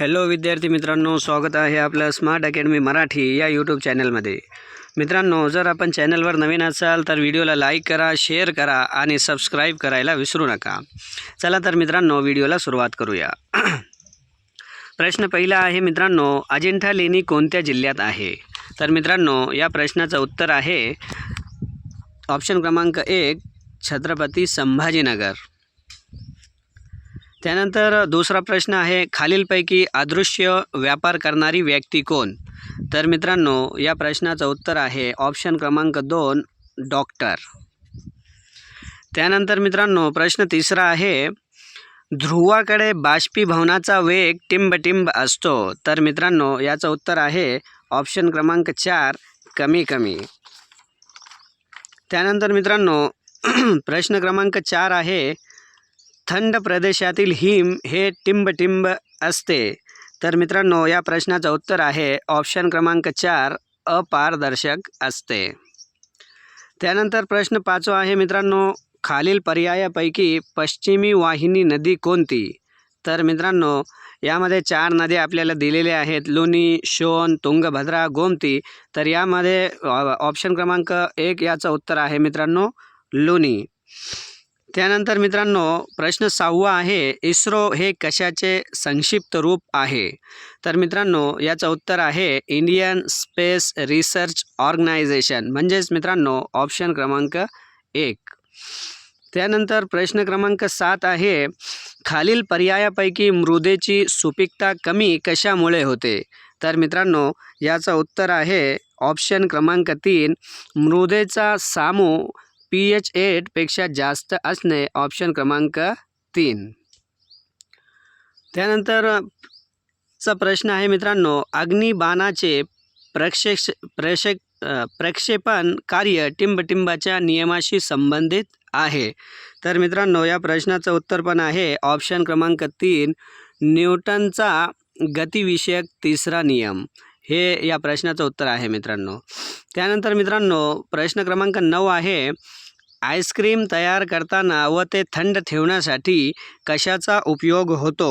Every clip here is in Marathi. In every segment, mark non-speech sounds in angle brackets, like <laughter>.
हॅलो विद्यार्थी मित्रांनो स्वागत आहे आपलं स्मार्ट अकॅडमी मराठी या यूट्यूब चॅनलमध्ये मित्रांनो जर आपण चॅनलवर नवीन असाल तर व्हिडिओला लाईक करा शेअर करा आणि सबस्क्राईब करायला विसरू नका. चला तर मित्रांनो व्हिडिओला सुरुवात करूया. <clears throat> प्रश्न पहिला आहे मित्रांनो अजिंठा लेणी कोणत्या जिल्ह्यात आहे? तर मित्रांनो या प्रश्नाचं उत्तर आहे ऑप्शन क्रमांक एक छत्रपती संभाजीनगर. त्यानंतर दुसरा प्रश्न आहे खालीलपैकी अदृश्य व्यापार करणारी व्यक्ती कोण? तर मित्रांनो या प्रश्नाचं उत्तर आहे ऑप्शन क्रमांक दोन डॉक्टर. त्यानंतर मित्रांनो प्रश्न तिसरा आहे ध्रुवाकडे बाष्पीभवनाचा वेग टिंबटिंब असतो. तर मित्रांनो याचं उत्तर आहे ऑप्शन क्रमांक चार कमी कमी. त्यानंतर मित्रांनो <clears throat> प्रश्न क्रमांक चार आहे थंड प्रदेशातील हिम हे टिंबटिंब असते. तर मित्रांनो या प्रश्नाचं उत्तर आहे ऑप्शन क्रमांक चार अपारदर्शक असते. त्यानंतर प्रश्न पाचवा आहे मित्रांनो खालील पर्यायापैकी पश्चिमी वाहिनी नदी कोणती? तर मित्रांनो यामध्ये चार नद्या आपल्याला दिलेल्या आहेत लोणी शोन तुंगभद्रा गोमती. तर यामध्ये ऑप्शन क्रमांक एक याचं उत्तर आहे मित्रांनो लोणी. त्यानंतर मित्रांनो प्रश्न सहावा आहे इस्रो हे कशाचे संक्षिप्त रूप आहे? तर मित्रांनो याचं उत्तर आहे इंडियन स्पेस रिसर्च ऑर्गनायझेशन. म्हणजेच मित्रांनो ऑप्शन क्रमांक एक. त्यानंतर प्रश्न क्रमांक सात आहे खालील पर्यायापैकी मृदेची सुपीकता कमी कशामुळे होते? तर मित्रांनो याचं उत्तर आहे ऑप्शन क्रमांक तीन मृदेचा सामू पी एच एटपेक्षा जास्त असणे ऑप्शन क्रमांक तीन. त्यानंतर चा प्रश्न आहे मित्रांनो अग्निबाणाचे प्रक्षेक्ष प्रक्षेप प्रक्षेपण कार्य टिंबटिंबाच्या नियमाशी संबंधित आहे. तर मित्रांनो या प्रश्नाचं उत्तर पण आहे. ऑप्शन क्रमांक तीन न्यूटनचा गतिविषयक तिसरा नियम. हे या प्रश्नाचं उत्तर आहे मित्रांनो. त्यानंतर मित्रांनो प्रश्न क्रमांक नऊ आहे आईस्क्रीम तयार करताना व ते थंड ठेवण्यासाठी कशाचा उपयोग होतो?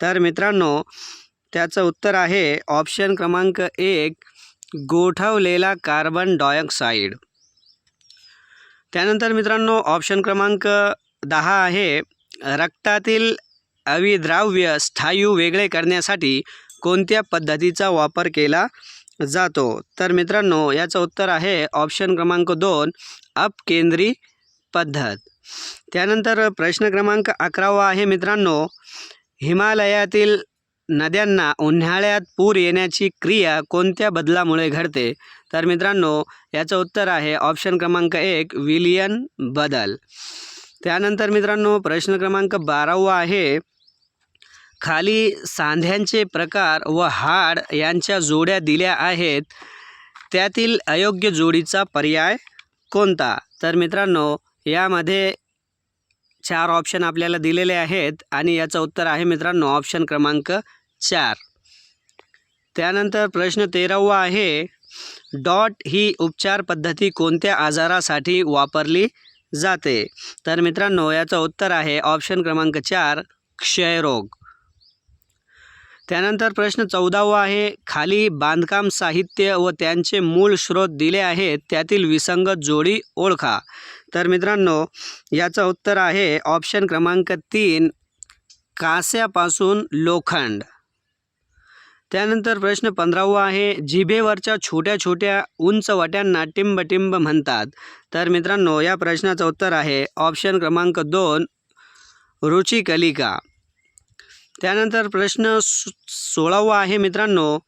तर मित्रांनो त्याचं उत्तर आहे ऑप्शन क्रमांक एक गोठवलेला कार्बन डायऑक्साईड त्यानंतर मित्रांनो ऑप्शन क्रमांक दहा आहे रक्तातील अविद्राव्य स्थायू वेगळे करण्यासाठी कोणत्या पद्धतीचा वापर केला? जातो. तर मित्रांनो याचं उत्तर आहे ऑप्शन क्रमांक दोन अपकेंद्री पद्धत. त्यानंतर प्रश्न क्रमांक अकरावा आहे मित्रांनो हिमालयातील नद्यांना उन्हाळ्यात पूर येण्याची क्रिया कोणत्या बदलामुळे घडते? तर मित्रांनो याचं उत्तर आहे ऑप्शन क्रमांक एक विलियन बदल. त्यानंतर मित्रांनो प्रश्न क्रमांक बारावा आहे खाली सांध्यांचे प्रकार व हाड यांच्या जोड्या दिल्या आहेत. त्यातील अयोग्य जोडीचा पर्याय कोणता? तर मित्रांनो यामध्ये चार ऑप्शन आपल्याला दिलेले आहेत आणि याचं उत्तर आहे मित्रांनो ऑप्शन क्रमांक चार. त्यानंतर प्रश्न तेरावा आहे डॉट ही उपचार पद्धती कोणत्या आजारासाठी वापरली जाते? तर मित्रांनो याचं उत्तर आहे ऑप्शन क्रमांक चार क्षयरोग. त्यानंतर प्रश्न चौदावा आहे खाली बांधकाम साहित्य व त्यांचे मूळ स्रोत दिले आहेत त्यातील विसंगत जोडी ओळखा. तर मित्रांनो याचं उत्तर आहे ऑप्शन क्रमांक तीन कास्यापासून लोखंड. त्यानंतर प्रश्न पंधरावा आहे जिभेवरच्या छोट्या छोट्या उंच वाट्यांना टिंबटिंब म्हणतात. तर मित्रांनो या प्रश्नाचं उत्तर आहे ऑप्शन क्रमांक दोन रुचिकलिका. त्यानंतर प्रश्न सोळावा आहे मित्रांनो.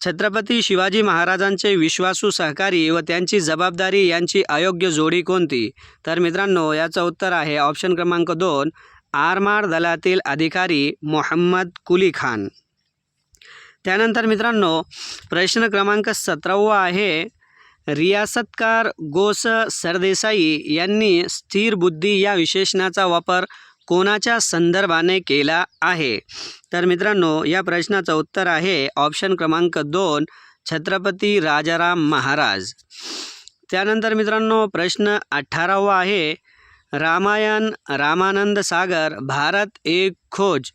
छत्रपती शिवाजी महाराजांचे विश्वासू सहकारी व त्यांची जबाबदारी यांची अयोग्य जोडी कोणती? तर मित्रांनो याचं उत्तर आहे ऑप्शन क्रमांक दोन आरमार दलातील अधिकारी मोहम्मद कुली खान. त्यानंतर मित्रांनो प्रश्न क्रमांक सतरावा आहे रियासतकार गोस सरदेसाई यांनी स्थिर बुद्धी या विशेषणाचा वापर कोणाच्या संदर्भाने केला आहे? तर मित्रांनो या प्रश्नाचं उत्तर आहे ऑप्शन क्रमांक दोन छत्रपती राजाराम महाराज. त्यानंतर मित्रांनो प्रश्न अठरावा आहे रामायण रामानंद सागर भारत एक खोज.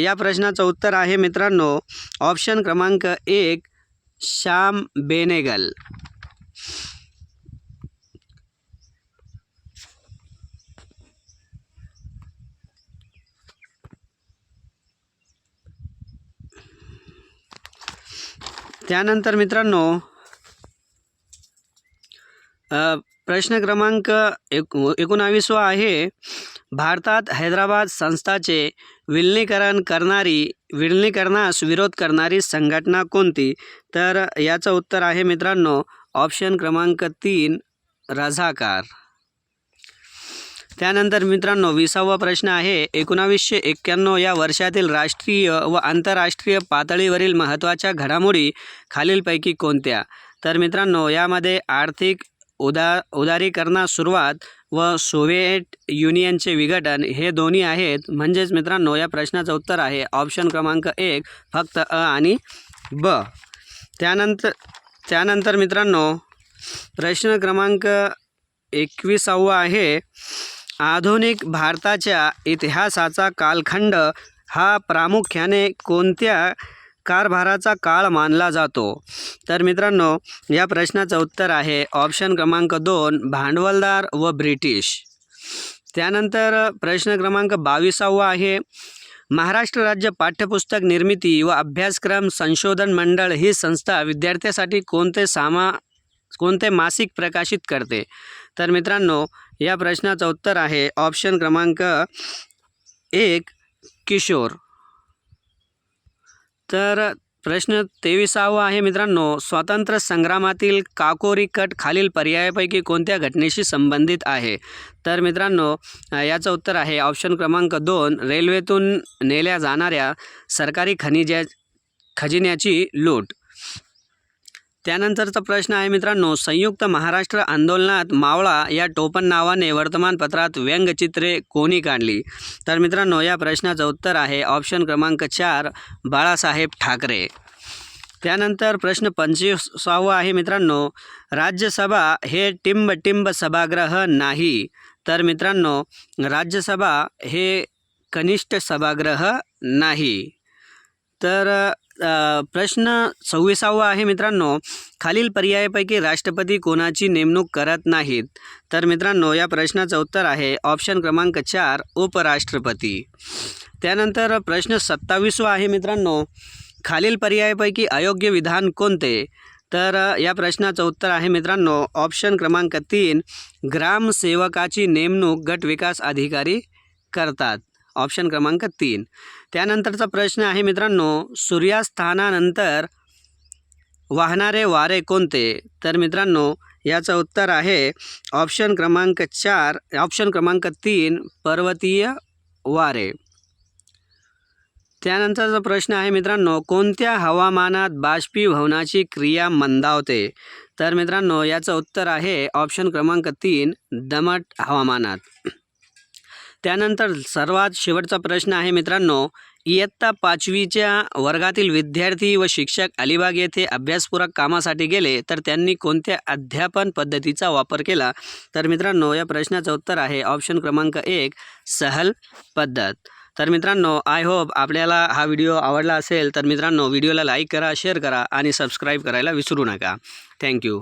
या प्रश्नाचं उत्तर आहे मित्रांनो ऑप्शन क्रमांक एक श्याम बेनेगल. त्यानंतर मित्रांनो प्रश्न क्रमांक एक एकोणावीसवा आहे भारतात हैदराबाद संस्थाचे विलिनीकरण करणारी विलिनीकरणास विरोध करणारी संघटना कोणती? तर याचं उत्तर आहे मित्रांनो ऑप्शन क्रमांक तीन रझाकार. त्यानंतर मित्रांनो विसावा प्रश्न आहे. एकोणावीसशे एक्क्याण्णव या वर्षातील राष्ट्रीय व आंतरराष्ट्रीय पातळीवरील महत्त्वाच्या घडामोडी खालीलपैकी कोणत्या? तर मित्रांनो यामध्ये आर्थिक उदा उदारीकरणास सुरुवात व सोव्हिएट युनियनचे विघटन हे दोन्ही आहेत. म्हणजेच मित्रांनो या प्रश्नाचं उत्तर आहे. ऑप्शन क्रमांक एक फक्त अ आणि ब. त्यानंतर त्यानंतर मित्रांनो प्रश्न क्रमांक एकविसावा आहे. आधुनिक भारताच्या इतिहासाचा कालखंड हा प्रामुख्याने कोणत्या कारभाराचा काळ मानला जातो? तर मित्रांनो या प्रश्नाचं उत्तर आहे ऑप्शन क्रमांक दोन भांडवलदार व ब्रिटिश. त्यानंतर प्रश्न क्रमांक बावीसावा आहे महाराष्ट्र राज्य पाठ्यपुस्तक निर्मिती व अभ्यासक्रम संशोधन मंडळ ही संस्था विद्यार्थ्यासाठी कोणते सामा कोणते मासिक प्रकाशित करते? तर मित्रांनो या प्रश्नाचं उत्तर आहे ऑप्शन क्रमांक एक किशोर. तर प्रश्न तेविसावा आहे मित्रांनो स्वातंत्र्य संग्रामातील काकोरी कट खालील पर्यायापैकी कोणत्या घटनेशी संबंधित आहे? तर मित्रांनो याचं उत्तर आहे ऑप्शन क्रमांक दोन रेल्वेतून नेल्या जाणाऱ्या सरकारी खनिजा खजिन्याची लूट. त्यानंतरचा प्रश्न आहे मित्रांनो संयुक्त महाराष्ट्र आंदोलनात मावळा या टोपण नावाने वर्तमानपत्रात व्यंगचित्रे कोणी काढली? तर मित्रांनो या प्रश्नाचं उत्तर आहे ऑप्शन क्रमांक चार बाळासाहेब ठाकरे. त्यानंतर प्रश्न पंचवीसावा आहे मित्रांनो राज्यसभा हे टिंब टिंब सभागृह नाही. तर मित्रांनो राज्यसभा हे कनिष्ठ सभागृह नाही. तर प्रश्न सव्वीसावा आहे मित्रांनो. खालील पर्यायापैकी राष्ट्रपती कोणाची नेमणूक करत नाहीत? तर मित्रांनो या प्रश्नाचं उत्तर आहे ऑप्शन क्रमांक चार उपराष्ट्रपती. त्यानंतर प्रश्न सत्तावीसवा आहे मित्रांनो. खालील पर्यायापैकी अयोग्य विधान कोणते? तर या प्रश्नाचं उत्तर आहे मित्रांनो ऑप्शन क्रमांक तीन ग्रामसेवकाची नेमणूक गट विकास अधिकारी करतात. ऑप्शन क्रमांक तीन. त्यानंतरचा प्रश्न आहे मित्रांनो सूर्यास्थानानंतर वाहणारे वारे कोणते? तर मित्रांनो याचं उत्तर आहे ऑप्शन क्रमांक चार ऑप्शन क्रमांक तीन पर्वतीय वारे. त्यानंतरचा प्रश्न आहे मित्रांनो कोणत्या हवामानात बाष्पीभवनाची क्रिया मंदावते? तर मित्रांनो याचं उत्तर आहे ऑप्शन क्रमांक तीन दमट हवामानात. त्यानंतर सर्वात शेवटचा प्रश्न आहे मित्रांनो इयत्ता पाचवीच्या वर्गातील विद्यार्थी व शिक्षक अलिबाग येथे अभ्यासपूरक कामासाठी गेले तर त्यांनी कोणत्या अध्यापन पद्धतीचा वापर केला? तर मित्रांनो या प्रश्नाचं उत्तर आहे ऑप्शन क्रमांक एक सहल पद्धत. तर मित्रांनो आय होप आपल्याला हा व्हिडिओ आवडला असेल तर मित्रांनो व्हिडिओला लाईक करा शेअर करा आणि सबस्क्राईब करायला विसरू नका. थँक्यू